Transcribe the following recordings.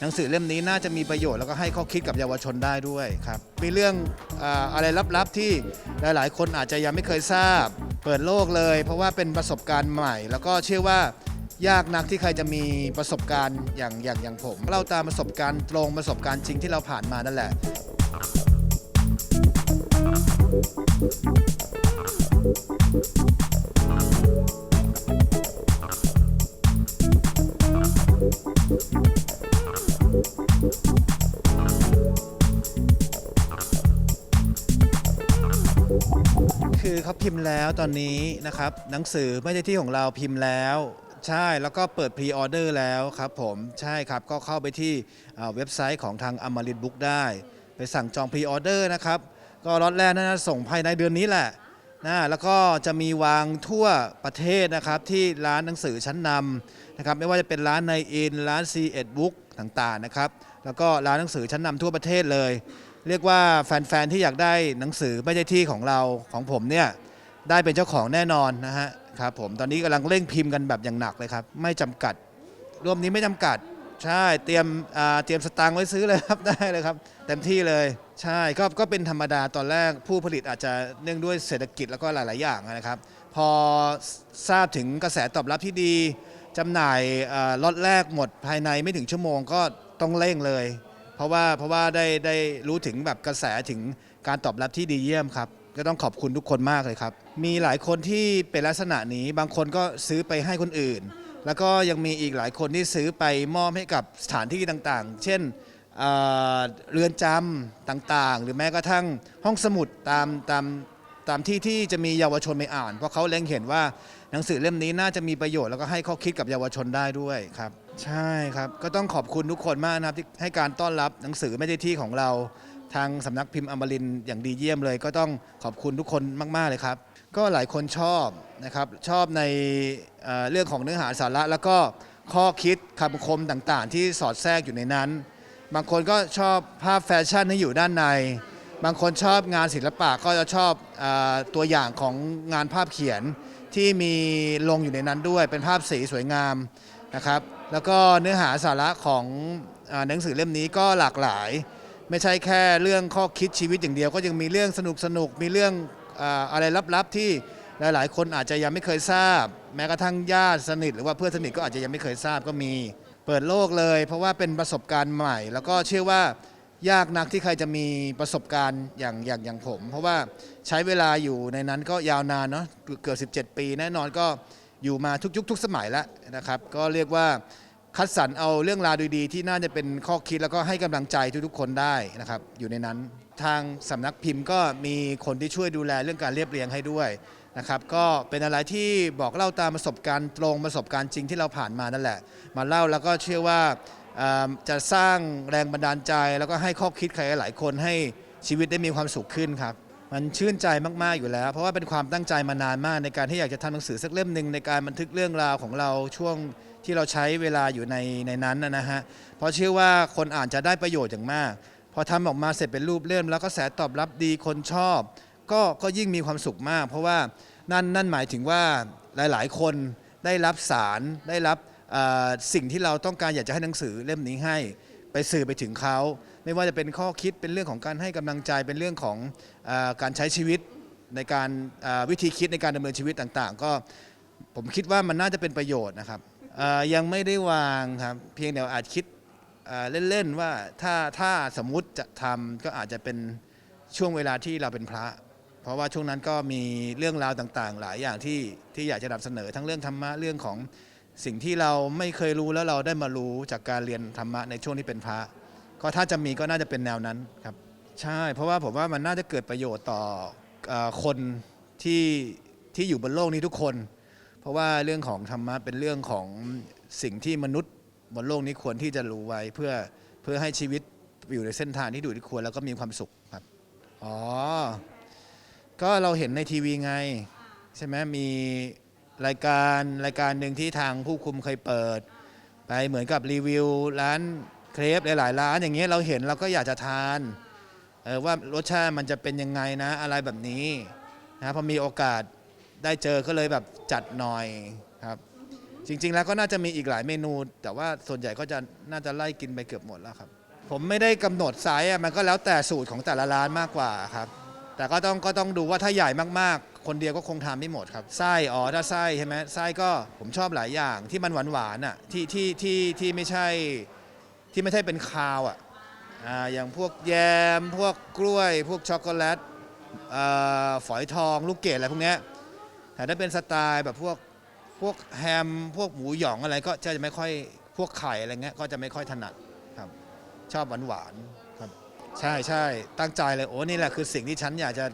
หนังสือเล่มนี้น่าจะมีประโยชน์แล้วก็ให้ข้อคิดกับเยาวชนได้ด้วยครับ มีเรื่องอะไรลับๆที่หลายๆ คนอาจจะยังไม่เคยทราบ เปิดโลกเลย เพราะว่าเป็นประสบการณ์ใหม่ แล้วก็เชื่อว่ายากนักที่ใครจะมีประสบการณ์อย่างอย่างอย่างผมเราตามประสบการณ์ตรงประสบการณ์จริงที่เราผ่านมานั่นแหละ คือเขาพิมพ์แล้วตอนนี้นะครับหนังสือไม่ใช่ที่ของเราพิมพ์แล้ว ใช่แล้วก็เปิดพรีออเดอร์แล้วครับผมใช่ครับก็เข้าไปที่เว็บไซต์ของทางอมรินบุ๊กได้ ไปสั่งจองพรีออเดอร์นะครับก็ล็อตแรกน่าจะส่งภายในเดือนนี้แหละนะแล้วก็จะมีวางทั่วประเทศนะครับที่ร้านหนังสือชั้นนำนะครับไม่ว่าจะเป็นร้านในอินร้าน c ีเอ็ดบุ๊กต่างๆนะครับแล้วก็ร้านหนังสือชั้นนำทั่วประเทศเลย เรียกว่าแฟน ๆ ที่อยากได้หนังสือไม่ใช่ที่ของเราของผมเนี่ยได้เป็นเจ้าของแน่นอนนะฮะครับผมตอนนี้กำลังเร่งพิมพ์กันแบบอย่างหนักเลยครับ ไม่จำกัดรวมนี้ไม่จำกัด ใช่เตรียมอ่าเตรียมสตางค์ไว้ซื้อเลยครับ ได้เลยครับ เต็มที่เลย ใช่ก็ก็เป็นธรรมดาตอนแรกผู้ผลิตอาจจะเนื่องด้วยเศรษฐกิจแล้วก็หลาย ๆ อย่างนะครับ พอทราบถึงกระแสตอบรับที่ดีจำหน่ายอ่าล็อตแรกหมดภายในไม่ถึงชั่วโมงก็ต้องเร่งเลย เพราะว่าเพราะว่าได้ได้รู้ถึงแบบกระแสถึงการตอบรับที่ดีเยี่ยมครับ ก็ต้องขอบคุณทุกคนมากเลยครับ มีหลายคนที่เป็นลักษณะนี้บางคนก็ซื้อไปให้คนอื่น แล้วก็ยังมีอีกหลายคนที่ซื้อไปมอบให้กับสถานที่ต่างๆ เช่นเอ่อเรือนจำต่างๆ หรือแม้กระทั่งห้องสมุดตามตามตามที่ที่จะมีเยาวชนไปอ่าน เพราะเขาเล็งเห็นว่าหนังสือเล่มนี้น่าจะมีประโยชน์แล้วก็ให้ข้อคิดกับเยาวชนได้ด้วยครับ ใช่ครับ ก็ต้องขอบคุณทุกคนมากนะครับที่ให้การต้อนรับหนังสือไม่ได้ที่ของเรา ทางสำนักพิมพ์อมรินทร์อย่างดีเยี่ยมเลย ก็ต้องขอบคุณทุกคนมาก ๆ เลยครับ ก็หลายคนชอบนะครับ ชอบในเอ่อเรื่องของเนื้อหาสาระ แล้วก็ข้อคิดคำคมต่างๆ ที่สอดแทรกอยู่ในนั้น บางคนก็ชอบภาพแฟชั่นที่อยู่ด้านใน บางคนชอบงานศิลปะก็จะชอบอาตัวอย่างของงานภาพเขียนที่มีลงอยู่ในนั้นด้วยเป็นภาพสีสวยงามนะครับ แล้วก็เนื้อหาสาระของหนังสือเล่มนี้ก็หลากหลาย ไม่ใช่แค่เรื่องข้อคิดชีวิตอย่างเดียว ก็ยังมีเรื่องสนุกสนุกมีเรื่องอาอะไรลับๆที่หลายๆ คนอาจจะยังไม่เคยทราบ แม้กระทั่งญาติสนิท หรือว่าเพื่อนสนิทก็อาจจะยังไม่เคยทราบก็มี เปิดโลกเลย เพราะว่าเป็นประสบการณ์ใหม่ แล้วก็เชื่อว่ายากนักที่ใครจะมีประสบการณ์อย่างอย่างอย่างผม เพราะว่าใช้เวลาอยู่ในนั้นก็ยาวนานเนาะเกือบ17 ปี แน่นอนก็ อยู่มาทุกยุคทุกสมัยแล้วนะครับ ก็เรียกว่าคัดสรรเอาเรื่องราวดีๆ ที่น่าจะเป็นข้อคิดแล้วก็ให้กำลังใจทุกๆคนได้นะครับ อยู่ในนั้น ทางสำนักพิมพ์ก็มีคนที่ช่วยดูแลเรื่องการเรียบเรียงให้ด้วยนะครับ ก็เป็นอะไรที่บอกเล่าตามประสบการณ์ตรงประสบการณ์จริงที่เราผ่านมานั่นแหละ มาเล่าแล้วก็เชื่อว่าอ่าจะสร้างแรงบันดาลใจ แล้วก็ให้ข้อคิดใครหลายคนให้ชีวิตได้มีความสุขขึ้นครับ มันชื่นใจมากๆอยู่แล้ว เพราะว่าเป็นความตั้งใจมานานมากในการที่อยากจะทำหนังสือสักเล่มหนึ่งในการบันทึกเรื่องราวของเราช่วงที่เราใช้เวลาอยู่ในในนั้นนะนะฮะเพราะเชื่อว่าคนอ่านจะได้ประโยชน์อย่างมาก พอทำออกมาเสร็จเป็นรูปเล่มแล้วก็แสตอบรับดีคนชอบ ก็ก็ยิ่งมีความสุขมาก เพราะว่านั่นนั่นหมายถึงว่าหลายๆ คนได้รับสารได้รับเอ่อสิ่งที่เราต้องการอยากจะให้หนังสือเล่มนี้ให้ ไปสื่อไปถึงเขา ไม่ว่าจะเป็นข้อคิดเป็นเรื่องของการให้กำลังใจเป็นเรื่องของอการใช้ชีวิตในการวิธีคิดในการดำเนินชีวิตต่างๆ ก็ผมคิดว่ามันน่าจะเป็นประโยชน์นะครับยังไม่ได้วางครับเพียงแต่อาจคิดเล่นๆว่าถ้าถ้าสมมุติจะทำก็อาจจะเป็นช่วงเวลาที่เราเป็นพระ เพราะว่าช่วงนั้นก็มีเรื่องราวต่างๆ หลายอย่างที่ที่อยากจะนำเสนอทั้งเรื่องธรรมะเรื่องของ สิ่งที่เราไม่เคยรู้แล้วเราได้มารู้จากการเรียนธรรมะในช่วงที่เป็นพระ ก็ถ้าจะมีก็น่าจะเป็นแนวนั้นครับใช่เพราะว่าผมว่ามันน่าจะเกิดประโยชน์ต่อคนที่ที่อยู่บนโลกนี้ทุกคน เพราะว่าเรื่องของธรรมะเป็นเรื่องของสิ่งที่มนุษย์บนโลกนี้ควรที่จะรู้ไว้เพื่อเพื่อให้ชีวิตอยู่ในเส้นทางที่ดูที่ควรแล้วก็มีความสุขครับอ๋อก็เราเห็นในทีวีไง ใช่ไหมมี รายการรายการหนึ่งที่ทางผู้คุมเคยเปิด ไปเหมือนกับรีวิวร้านเครปหลายๆร้านอย่างเงี้ยเราเห็นเราก็อยากจะทานเออว่ารสชาติมันจะเป็นยังไงนะอะไรแบบนี้นะพอมีโอกาสได้เจอก็เลยแบบจัดหน่อยครับ จริง ๆ แล้วก็น่าจะมีอีกหลายเมนู แต่ว่าส่วนใหญ่ก็จะน่าจะไล่กินไปเกือบหมดแล้วครับ ผมไม่ได้กำหนดไซส์มันก็แล้วแต่สูตรของแต่ละร้านมากกว่าครับ แต่ก็ต้องก็ต้องดูว่าถ้าใหญ่มากๆ คนเดียวก็คงทานไม่หมดครับไส้อ๋อถ้าไส้ใช่ไหมไส้ก็ผมชอบหลายอย่างที่มันหวานหวานอะที่ที่ที่ที่ไม่ใช่ที่ไม่ใช่เป็นคาวอะอ่าอย่างพวกแยม พวกกล้วย พวกช็อกโกแลตอ่าฝอยทองลูกเกดอะไรพวกนี้แต่ถ้าเป็นสไตล์แบบพวกพวกแฮมพวกหมูหยองอะไรก็จะไม่ค่อยพวกไข่อะไรเงี้ยก็จะไม่ค่อยถนัดครับชอบหวานหวานครับใช่ใช่ตั้งใจเลยโอ้นี่แหละคือสิ่งที่ฉันอยากจะ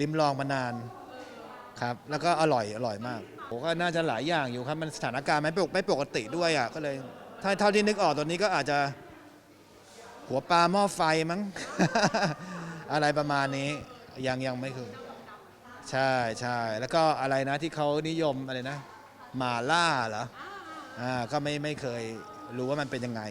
ลิ้มลองมานาน ครับแล้วก็อร่อยอร่อยมากโอ้ก็น่าจะหลายอย่างอยู่ครับมันสถานการณ์ไม่ปกไม่ปกติด้วยอะก็เลยถ้าเท่าที่นึกออกตอนนี้ก็อาจจะ หัวปลาหม้อไฟมั้ง อะไรประมาณนี้ยังยังไม่คือใช่ใช่แล้วก็อะไรนะที่เขานิยมอะไรนะหมาล่าเหรออ่าก็ไม่ไม่เคยรู้ว่ามันเป็นยังไง